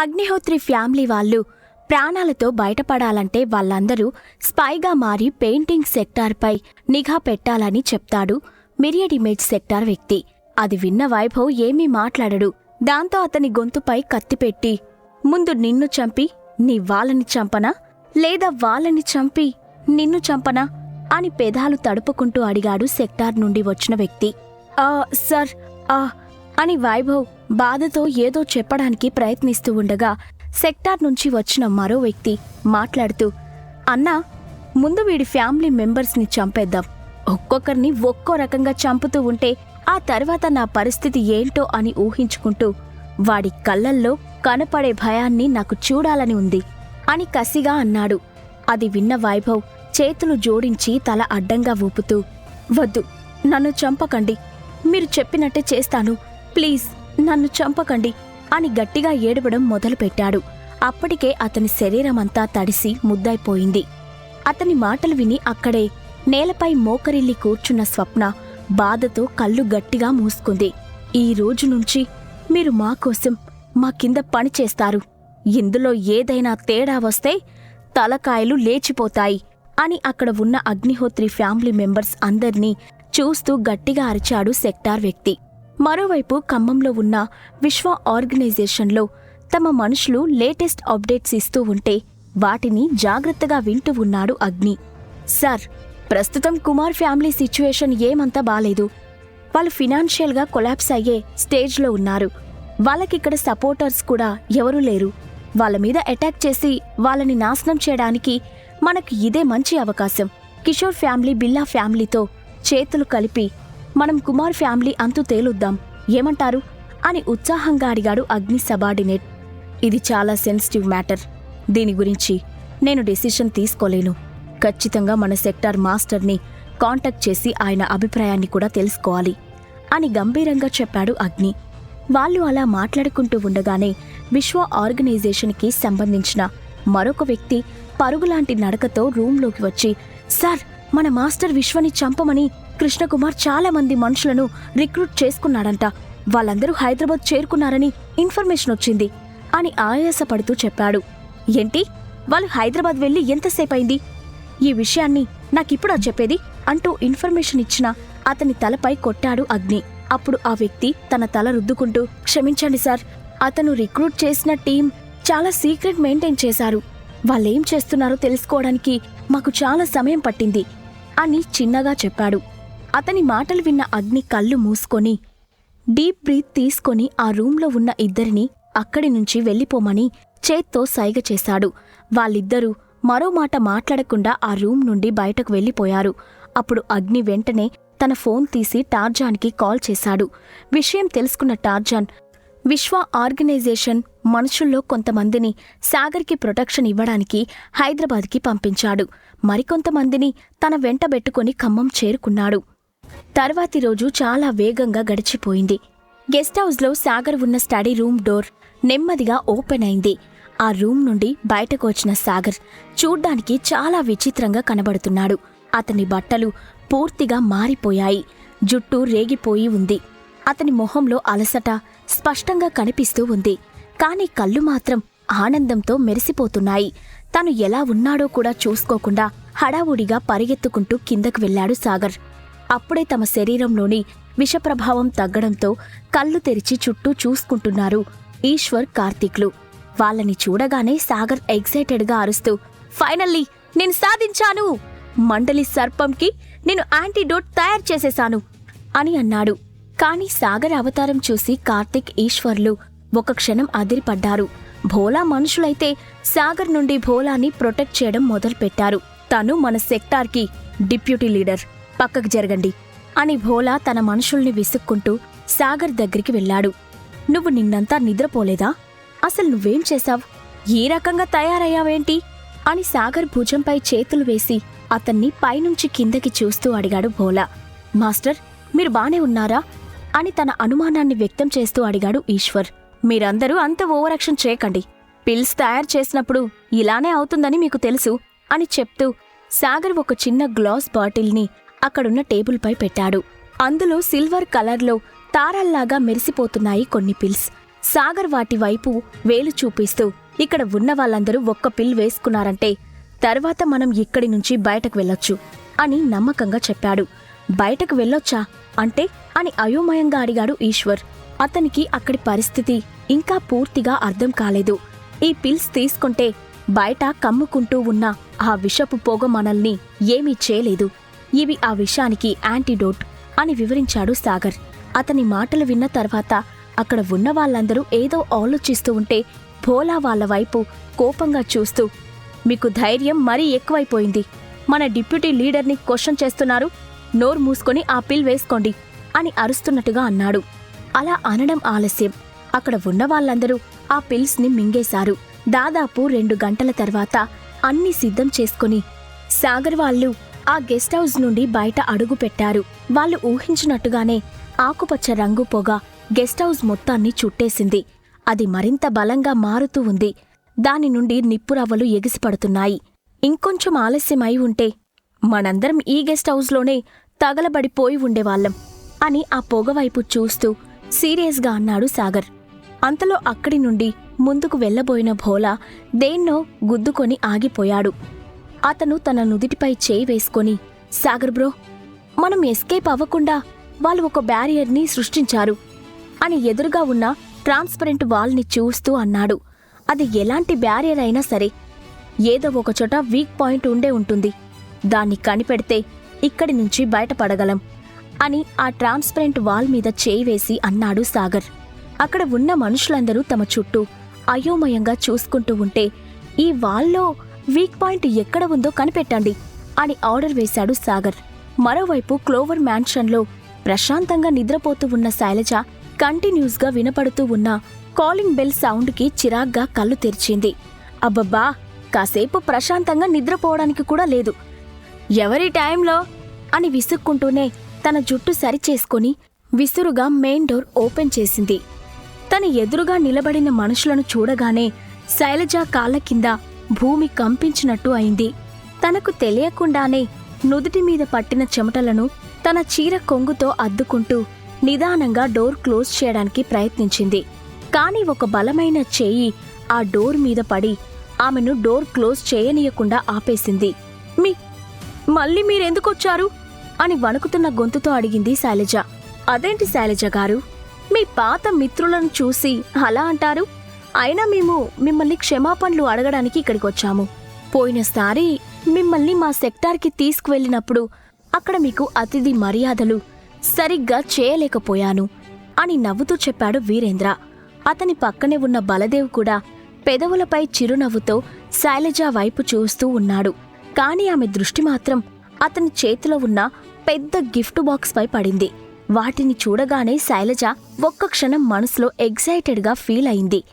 Agnihotri family వాళ్ళు ప్రాణాలతో బయటపడాలంటే వాళ్ళందరూ స్పైగా మారి పెయింటింగ్ సెక్టార్పై నిఘా పెట్టాలని చెప్తాడు మిరియడ్ ఇమేజ్ సెక్టార్ వ్యక్తి. అది విన్న వైభవ్ ఏమీ మాట్లాడడు. దాంతో అతని గొంతుపై కత్తిపెట్టి ముందు నిన్ను చంపి నీ వాళ్ళని చంపనా? లేదా వాళ్ళని చంపి నిన్ను చంపనా? అని పెదాలు తడుపుకుంటూ అడిగాడు సెక్టార్ నుండి వచ్చిన వ్యక్తి. ఆ సార్ ఆ అని వైభవ్ బాధతో ఏదో చెప్పడానికి ప్రయత్నిస్తూ ఉండగా సెక్టార్ నుంచి వచ్చిన మరో వ్యక్తి మాట్లాడుతూ అన్నా ముందు వీడి ఫ్యామిలీ మెంబర్స్ని చంపేద్దాం. ఒక్కొక్కరిని ఒక్కో రకంగా చంపుతూ ఉంటే ఆ తర్వాత నా పరిస్థితి ఏంటో అని ఊహించుకుంటూ వాడి కళ్ళల్లో కనపడే భయాన్ని నాకు చూడాలని ఉంది అని కసిగా అన్నాడు. అది విన్న వైభవ్ చేతులు జోడించి తల అడ్డంగా ఊపుతూ వద్దు నన్ను చంపకండి. మీరు చెప్పినట్టే చేస్తాను. ప్లీజ్. నన్ను చంపకండి అని గట్టిగా ఏడవడం మొదలుపెట్టాడు. అప్పటికే అతని శరీరమంతా తడిసి ముద్దైపోయింది అతని మాటలు విని అక్కడే నేలపై మోకరిల్లి కూర్చున్న స్వప్న బాధతో కళ్ళు గట్టిగా మూసుకుంది. ఈ రోజు నుంచి మీరు మా కోసం మా కింద పని చేస్తారు. ఇందులో ఏదైనా తేడా వస్తే తలకాయలు లేచిపోతాయి అని అక్కడ ఉన్న అగ్నిహోత్రి ఫ్యామిలీ మెంబర్స్ అందర్నీ చూస్తూ గట్టిగా అరిచాడు సెక్టార్ వ్యక్తి. మరోవైపు ఖమ్మంలో ఉన్న విశ్వ ఆర్గనైజేషన్లో తమ మనుషులు లేటెస్ట్ అప్డేట్స్ ఇస్తూ ఉంటే వాటిని జాగ్రత్తగా వింటూ ఉన్నాడు అగ్ని. సార్ ప్రస్తుతం కుమార్ ఫ్యామిలీ సిచ్యువేషన్ ఏమంతా బాలేదు. వాళ్ళు ఫినాన్షియల్గా కొలాప్స్ అయ్యే స్టేజ్లో ఉన్నారు. వాళ్ళకిక్కడ సపోర్టర్స్ కూడా ఎవరూ లేరు. వాళ్ళ మీద అటాక్ చేసి వాళ్ళని నాశనం చేయడానికి మనకు ఇదే మంచి అవకాశం. కిషోర్ ఫ్యామిలీ బిల్లా ఫ్యామిలీతో చేతులు కలిపి మనం కుమార్ ఫ్యామిలీ అంతు తేలుద్దాం. ఏమంటారు? అని ఉత్సాహంగా అడిగాడు అగ్ని సబార్డినేట్. ఇది చాలా సెన్సిటివ్ మ్యాటర్. దీని గురించి నేను డెసిషన్ తీసుకోలేను. ఖచ్చితంగా మన సెక్టార్ మాస్టర్ని కాంటాక్ట్ చేసి ఆయన అభిప్రాయాన్ని కూడా తెలుసుకోవాలి అని గంభీరంగా చెప్పాడు అగ్ని. వాళ్ళు అలా మాట్లాడుకుంటూ ఉండగానే విశ్వ ఆర్గనైజేషన్కి సంబంధించిన మరొక వ్యక్తి పరుగులాంటి నడకతో రూంలోకి వచ్చి సార్ మన మాస్టర్ విశ్వని చంపమని కృష్ణకుమార్ చాలా మంది మనుషులను రిక్రూట్ చేసుకున్నాడంట. వాళ్ళందరూ హైదరాబాద్ చేరుకున్నారని ఇన్ఫర్మేషన్ వచ్చింది. అని ఆయాసపడుతూ చెప్పాడు. ఏంటి? వాళ్ళు హైదరాబాద్ వెళ్ళి ఎంతసేపైంది ఈ విషయాన్ని నాకిప్పుడా చెప్పేది? అంటూ ఇన్ఫర్మేషన్ ఇచ్చిన అతని తలపై కొట్టాడు అగ్ని. అప్పుడు ఆ వ్యక్తి తన తల రుద్దుకుంటూ క్షమించండి సార్. అతను రిక్రూట్ చేసిన టీం చాలా సీక్రెట్ మెయింటైన్ చేశారు. వాళ్ళేం చేస్తున్నారో తెలుసుకోవడానికి మాకు చాలా సమయం పట్టింది అని చిన్నగా చెప్పాడు. అతని మాటలు విన్న అగ్ని కళ్ళు మూసుకొని డీప్ బ్రీత్ తీసుకొని ఆ రూంలో ఉన్న ఇద్దరిని అక్కడి నుంచి వెళ్ళిపోమని చేత్తో సైగ చేశాడు. వాళ్ళిద్దరూ మరో మాట మాట్లాడకుండా ఆ రూమ్ నుండి బయటకు వెళ్ళిపోయారు. అప్పుడు అగ్ని వెంటనే తన ఫోన్ తీసి టార్జాన్కి కాల్ చేశాడు. విషయం తెలుసుకున్న టార్జాన్ విశ్వ ఆర్గనైజేషన్ మనుషుల్లో కొంతమందిని సాగర్కి ప్రొటెక్షన్ ఇవ్వడానికి హైదరాబాద్కి పంపించాడు. మరికొంతమందిని తన వెంటబెట్టుకుని ఖమ్మం చేరుకున్నాడు. తర్వాతి రోజు చాలా వేగంగా గడిచిపోయింది. గెస్ట్ హౌస్లో సాగర్ ఉన్న స్టడీ రూమ్ డోర్ నెమ్మదిగా ఓపెన్ అయింది. ఆ రూమ్ నుండి బయటకు వచ్చిన సాగర్ చూడ్డానికి చాలా విచిత్రంగా కనబడుతున్నాడు. అతని బట్టలు పూర్తిగా మారిపోయాయి. జుట్టు రేగిపోయి ఉంది. అతని మొహంలో అలసట స్పష్టంగా కనిపిస్తూ ఉంది. కాని కళ్ళు మాత్రం ఆనందంతో మెరిసిపోతున్నాయి. తను ఎలా ఉన్నాడో కూడా చూసుకోకుండా హడావుడిగా పరిగెత్తుకుంటూ కిందకు వెళ్ళాడు సాగర్. అప్పుడే తమ శరీరంలోని విషప్రభావం తగ్గడంతో కళ్ళు తెరిచి చుట్టూ చూసుకుంటున్నారు ఈశ్వర్ కార్తీక్లు. వాళ్ళని చూడగానే సాగర్ ఎగ్జైటెడ్గా అరుస్తూ ఫైనల్లీ నేను సాధించాను! మండలి సర్పంకి నేను యాంటీడోట్ తయారు చేసేశాను! అని అన్నాడు. కాని సాగర్ అవతారం చూసి కార్తిక్ ఈశ్వర్లు ఒక క్షణం అదిరిపడ్డారు. భోలా మనుషులైతే సాగర్ నుండి భోలాని ప్రొటెక్ట్ చేయడం మొదలుపెట్టారు. తను మన సెక్టార్కి డిప్యూటీ లీడర్. పక్కకు జరగండి అని భోలా తన మనుషుల్ని విసుక్కుంటూ సాగర్ దగ్గరికి వెళ్ళాడు. నువ్వు నిన్నంతా నిద్రపోలేదా? అసలు నువ్వేం చేశావ్? ఏ రకంగా తయారయ్యావేంటి? అని సాగర్ భుజంపై చేతులు వేసి అతన్ని పైనుంచి కిందకి చూస్తూ అడిగాడు భోలా. మాస్టర్ మీరు బానే ఉన్నారా? అని తన అనుమానాన్ని వ్యక్తం చేస్తూ అడిగాడు ఈశ్వర్. మీరందరూ అంత ఓవరాక్షన్ చేయకండి. పిల్స్ తయారు చేసినప్పుడు ఇలానే అవుతుందని మీకు తెలుసు అని చెప్తూ సాగర్ ఒక చిన్న గ్లాస్ బాటిల్ని అక్కడున్న టేబుల్పై పెట్టాడు. అందులో సిల్వర్ కలర్లో తారల్లాగా మెరిసిపోతున్నాయి కొన్ని పిల్స్. సాగర్ వాటి వైపు వేలు చూపిస్తూ ఇక్కడ ఉన్న వాళ్ళందరూ ఒక్క పిల్ వేసుకున్నారంటే తర్వాత మనం ఇక్కడి నుంచి బయటకు వెళ్ళొచ్చు అని నమ్మకంగా చెప్పాడు. బయటకు వెళ్ళొచ్చా? అంటే అని అయోమయంగా అడిగాడు ఈశ్వర్. అతనికి అక్కడి పరిస్థితి ఇంకా పూర్తిగా అర్థం కాలేదు. ఈ పిల్స్ తీసుకుంటే బయట కమ్ముకుంటూ ఉన్న ఆ విషపు పొగ మనల్ని ఏమీ చేయలేదు. ఇవి ఆ విషానికి యాంటీడోట్ అని వివరించాడు సాగర్. అతని మాటలు విన్న తర్వాత అక్కడ ఉన్న వాళ్ళందరూ ఏదో ఆలోచిస్తూ ఉంటే భోలా వాళ్ళ వైపు కోపంగా చూస్తూ మీకు ధైర్యం మరీ ఎక్కువైపోయింది. మన డిప్యూటీ లీడర్ని క్వశ్చన్ చేస్తున్నారు. నోరు మూసుకొని ఆ పిల్ వేసుకోండి అని అరుస్తున్నట్టుగా అన్నాడు. అలా అనడం ఆలస్యం. అక్కడ ఉన్న వాళ్ళందరూ ఆ పిల్స్ని మింగేశారు. దాదాపు రెండు గంటల తర్వాత అన్ని సిద్ధం చేసుకుని సాగర్ వాళ్ళు ఆ గెస్ట్ హౌస్ నుండి బయట అడుగు పెట్టారు. వాళ్ళు ఊహించినట్టుగానే ఆకుపచ్చ రంగు పొగ గెస్ట్ హౌస్ మొత్తాన్ని చుట్టేసింది. అది మరింత బలంగా మారుతూ ఉంది. దాని నుండి నిప్పురవ్వలు ఎగిసిపడుతున్నాయి. ఇంకొంచెం ఆలస్యమై ఉంటే మనందరం ఈ గెస్ట్ హౌస్లోనే తగలబడిపోయి ఉండేవాళ్ళం అని ఆ పొగవైపు చూస్తూ సీరియస్గా అన్నాడు సాగర్. అంతలో అక్కడి నుండి ముందుకు వెళ్ళబోయిన భోలా దేన్నో గుద్దుకొని ఆగిపోయాడు. అతను తన నుదిటిపై చేయి వేసుకొని సాగర్ బ్రో మనం ఎస్కేప్ అవ్వకుండా వాళ్ళు ఒక బ్యారియర్ని సృష్టించారు అని ఎదురుగా ఉన్న ట్రాన్స్పరెంట్ వాల్ని చూస్తూ అన్నాడు. అది ఎలాంటి బ్యారియర్ అయినా సరే ఏదో ఒకచోట వీక్ పాయింట్ ఉండే ఉంటుంది. దాన్ని కనిపెడితే ఇక్కడి నుంచి బయటపడగలం అని ఆ ట్రాన్స్పరెంట్ వాల్ మీద చేయి వేసి అన్నాడు సాగర్. అక్కడ ఉన్న మనుషులందరూ తమ చుట్టూ అయోమయంగా చూసుకుంటూ ఉంటే ఈ వాల్లో వీక్ పాయింట్ ఎక్కడ ఉందో కనిపెట్టండి అని ఆర్డర్ వేశాడు సాగర్. మరోవైపు క్లోవర్ మ్యాన్షన్లో ప్రశాంతంగా నిద్రపోతూ ఉన్న శైలజ కంటిన్యూస్గా వినపడుతూ ఉన్న కాలింగ్ బెల్ సౌండ్కి చిరాగ్గా కళ్ళు తెరిచింది. అబ్బబ్బా! కాసేపు ప్రశాంతంగా నిద్రపోవడానికి కూడా లేదు. ఎవరి టైంలో? అని విసుక్కుంటూనే తన జుట్టు సరిచేసుకుని విసురుగా మెయిన్ డోర్ ఓపెన్ చేసింది. తన ఎదురుగా నిలబడిన మనుషులను చూడగానే శైలజ కాళ్ళ కింద భూమి కంపించినట్టు అయింది. తనకు తెలియకుండానే నుదుటి మీద పట్టిన చెమటలను తన చీర కొంగుతో అద్దుకుంటూ నిదానంగా డోర్ క్లోజ్ చేయడానికి ప్రయత్నించింది. కాని ఒక బలమైన చేయి ఆ డోర్ మీద పడి ఆమెను డోర్ క్లోజ్ చేయనీయకుండా ఆపేసింది. మీ మళ్ళీ మీరెందుకొచ్చారు? అని వణుకుతున్న గొంతుతో అడిగింది శైలజ. అదేంటి శైలజ గారు? మీ పాత మిత్రులను చూసి అలా అంటారు? అయినా మేము మిమ్మల్ని క్షమాపణలు అడగడానికి ఇక్కడికి వచ్చాము. పోయినసారి మిమ్మల్ని మా సెక్టార్కి తీసుకువెళ్ళినప్పుడు అక్కడ మీకు అతిథి మర్యాదలు సరిగ్గా చేయలేకపోయాను అని నవ్వుతూ చెప్పాడు వీరేంద్ర. అతని పక్కనే ఉన్న బలదేవ్ కూడా పెదవులపై చిరునవ్వుతో శైలజ వైపు చూస్తూ ఉన్నాడు. కాని ఆమె దృష్టి మాత్రం అతని చేతిలో ఉన్న పెద్ద గిఫ్ట్ బాక్స్పై పడింది. వాటిని చూడగానే శైలజ ఒక్క క్షణం మనసులో ఎగ్జైటెడ్గా ఫీల్ అయింది.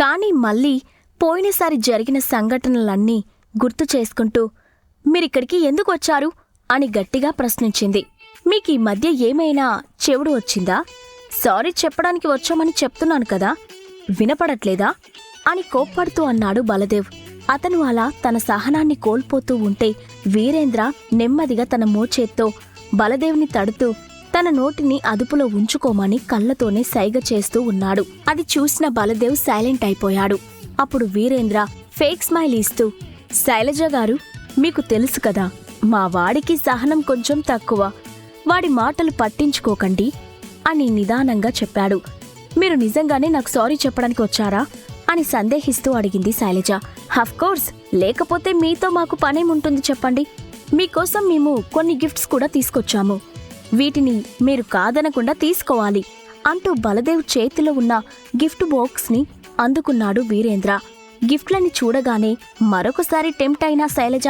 కానీ మళ్ళీ పోయినసారి జరిగిన సంఘటనలన్నీ గుర్తు చేసుకుంటూ మీరిక్కడికి ఎందుకు వచ్చారు? అని గట్టిగా ప్రశ్నించింది. మీకు ఈ మధ్య ఏమైనా చెవుడు వచ్చిందా? సారీ చెప్పడానికి వచ్చామని చెప్తున్నాను కదా వినపడట్లేదా? అని కోప్పడుతూ అన్నాడు బలదేవ్. అతను అలా తన సహనాన్ని కోల్పోతూ ఉంటే వీరేంద్ర నెమ్మదిగా తన మోచేత్తో బలదేవ్ని తడుతూ తన నోటిని అదుపులో ఉంచుకోమని కళ్ళతోనే సైగ చేస్తూ ఉన్నాడు. అది చూసిన బలదేవ్ సైలెంట్ అయిపోయాడు. అప్పుడు వీరేంద్ర ఫేక్ స్మైల్ ఇస్తూ శైలజ గారు మీకు తెలుసు కదా మా వాడికి సహనం కొంచెం తక్కువ. వాడి మాటలు పట్టించుకోకండి అని నిదానంగా చెప్పాడు. మీరు నిజంగానే నాకు సారీ చెప్పడానికి వచ్చారా? అని సందేహిస్తూ అడిగింది శైలజ. కోర్స్ లేకపోతే మీతో మాకు పనేముంటుంది చెప్పండి. మీకోసం మేము కొన్ని గిఫ్ట్స్ కూడా తీసుకొచ్చాము. వీటిని మీరు కాదనకుండా తీసుకోవాలి అంటూ బలదేవ్ చేతిలో ఉన్న గిఫ్ట్ బాక్స్ని అందుకున్నాడు వీరేంద్ర. గిఫ్ట్లని చూడగానే మరొకసారి టెంప్ట్ అయిన శైలజ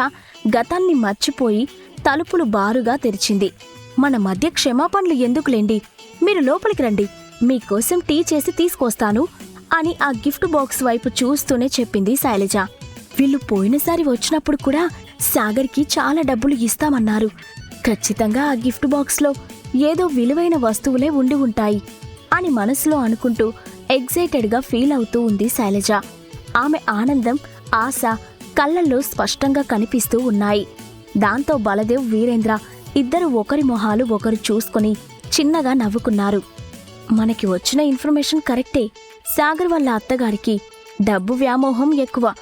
గతాన్ని మర్చిపోయి తలుపులు బారుగా తెరిచింది. మన మధ్య క్షమాపణలు ఎందుకులేండి? మీరు లోపలికి రండి. మీకోసం టీ చేసి తీసుకొస్తాను అని ఆ గిఫ్ట్ బాక్స్ వైపు చూస్తూనే చెప్పింది శైలజ. వీళ్ళు పోయినసారి వచ్చినప్పుడు కూడా సాగర్కి చాలా డబ్బులు ఇస్తామన్నారు. ఖచ్చితంగా ఆ గిఫ్ట్ బాక్స్లో ఏదో విలువైన వస్తువులే ఉండి ఉంటాయి అని మనసులో అనుకుంటూ ఎగ్జైటెడ్గా ఫీల్ అవుతూ ఉంది శైలజ. ఆమె ఆనందం ఆశ కళ్ళల్లో స్పష్టంగా కనిపిస్తూ ఉన్నాయి. దాంతో బలదేవ్ వీరేంద్ర ఇద్దరు ఒకరి మొహాలు ఒకరు చూసుకుని చిన్నగా నవ్వుకున్నారు. మనకి వచ్చిన ఇన్ఫర్మేషన్ కరెక్టే. సాగర్ వాళ్ళ అత్తగారికి డబ్బు వ్యామోహం ఎక్కువ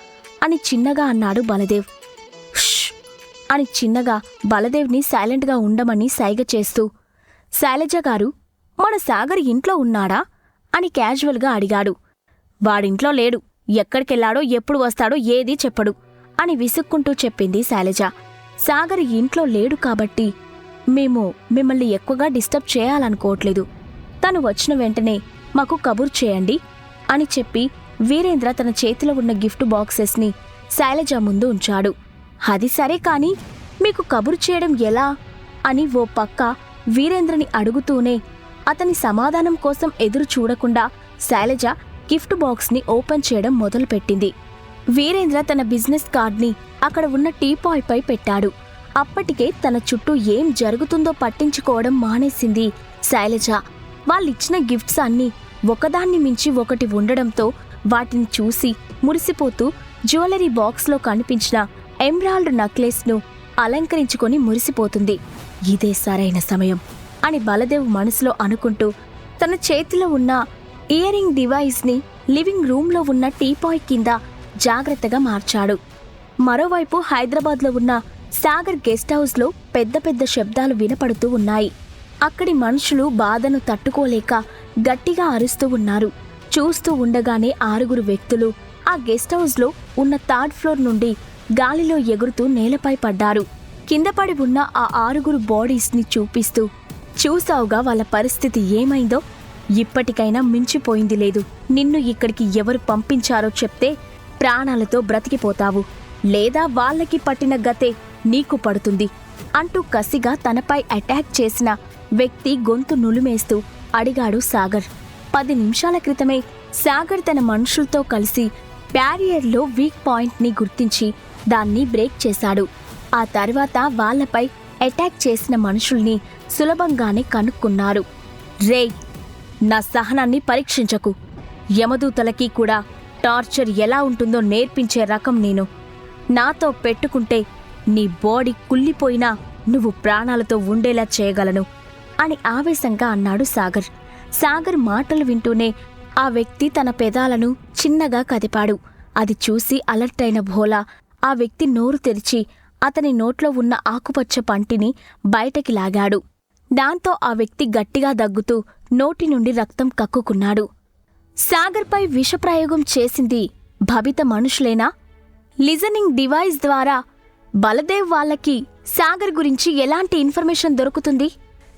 అని చిన్నగా అన్నాడు బలదేవ్. అని చిన్నగా బలదేవ్ని సైలెంట్గా ఉండమని సైగ చేస్తూ శైలజ గారు మన సాగర్ ఇంట్లో ఉన్నాడా? అని క్యాజువల్గా అడిగాడు. వాడింట్లో లేడు. ఎక్కడికెళ్ళాడో ఎప్పుడు వస్తాడో ఏదీ చెప్పడు అని విసుక్కుంటూ చెప్పింది శైలజ. సాగర్ ఇంట్లో లేడు కాబట్టి మేము మిమ్మల్ని ఎక్కువగా డిస్టర్బ్ చేయాలనుకోవట్లేదు. తను వచ్చిన వెంటనే మాకు కబుర్ చేయండి అని చెప్పి వీరేంద్ర తన చేతిలో ఉన్న గిఫ్ట్ బాక్సెస్ని శైలజ ముందు ఉంచాడు. అది సరే కాని మీకు కబురు చేయడం ఎలా? అని ఓ పక్క వీరేంద్రని అడుగుతూనే అతని సమాధానం కోసం ఎదురు చూడకుండా శైలజ గిఫ్ట్ బాక్స్ని ఓపెన్ చేయడం మొదలుపెట్టింది. వీరేంద్ర తన బిజినెస్ కార్డ్ని అక్కడ ఉన్న టీపాయ్పై పెట్టాడు. అప్పటికే తన చుట్టూ ఏం జరుగుతుందో పట్టించుకోవడం మానేసింది శైలజ. వాళ్ళిచ్చిన గిఫ్ట్స్ అన్నీ ఒకదాన్ని మించి ఒకటి ఉండడంతో వాటిని చూసి మురిసిపోతూ జ్యువెలరీ బాక్స్లో కనిపించిన ఎమ్రాల్డ్ నక్లెస్ను అలంకరించుకొని మురిసిపోతుంది. ఇదే సరైన సమయం అని బలదేవ్ మనసులో అనుకుంటూ తన చేతిలో ఉన్న ఇయరింగ్ డివైస్ని లివింగ్ రూమ్లో ఉన్న టీపాయ్ కింద జాగ్రత్తగా మార్చాడు. మరోవైపు హైదరాబాద్లో ఉన్న సాగర్ గెస్ట్ హౌస్లో పెద్ద పెద్ద శబ్దాలు వినపడుతూ ఉన్నాయి. అక్కడి మనుషులు బాధను తట్టుకోలేక గట్టిగా అరుస్తూ ఉన్నారు. చూస్తూ ఉండగానే ఆరుగురు వ్యక్తులు ఆ గెస్ట్ హౌస్లో ఉన్న థర్డ్ ఫ్లోర్ నుండి గాలిలో ఎగురుతూ నేలపై పడ్డారు. కింద పడి ఉన్న ఆ ఆరుగురు బాడీస్ని చూపిస్తూ చూసావుగా వాళ్ళ పరిస్థితి ఏమైందో? ఇప్పటికైనా మించిపోయింది లేదు. నిన్ను ఇక్కడికి ఎవరు పంపించారో చెప్తే ప్రాణాలతో బ్రతికిపోతావు. లేదా వాళ్ళకి పట్టిన గతే నీకు పడుతుంది అంటూ కసిగా తనపై అటాక్ చేసిన వ్యక్తి గొంతు నులిమేస్తూ అడిగాడు సాగర్. పది నిమిషాల క్రితమే సాగర్ తన మనుషులతో కలిసి బ్యారియర్లో వీక్ పాయింట్ని గుర్తించి దాన్ని బ్రేక్ చేశాడు. ఆ తర్వాత వాళ్ళపై అటాక్ చేసిన మనుషుల్ని సులభంగానే కనుక్కున్నారు. రేయ్ నా సహనాన్ని పరీక్షించకు. యమదూతలకి కూడా టార్చర్ ఎలా ఉంటుందో నేర్పించే రకం నేను. నాతో పెట్టుకుంటే నీ బాడీ కుళ్ళిపోయినా నువ్వు ప్రాణాలతో ఉండేలా చేయగలను అని ఆవేశంగా అన్నాడు సాగర్. సాగర్ మాటలు వింటూనే ఆ వ్యక్తి తన పెదాలను చిన్నగా కదిపాడు. అది చూసి అలర్ట్ అయిన భోలా ఆ వ్యక్తి నోరు తెరిచి అతని నోట్లో ఉన్న ఆకుపచ్చ పంటిని బయటకి లాగాడు. దాంతో ఆ వ్యక్తి గట్టిగా దగ్గుతూ నోటి నుండి రక్తం కక్కుకున్నాడు. సాగర్పై విషప్రయోగం చేసింది భవిత మనుషులేనా? లిజనింగ్ డివైస్ ద్వారా బలదేవ్ వాళ్ళకి సాగర్ గురించి ఎలాంటి ఇన్ఫర్మేషన్ దొరుకుతుంది?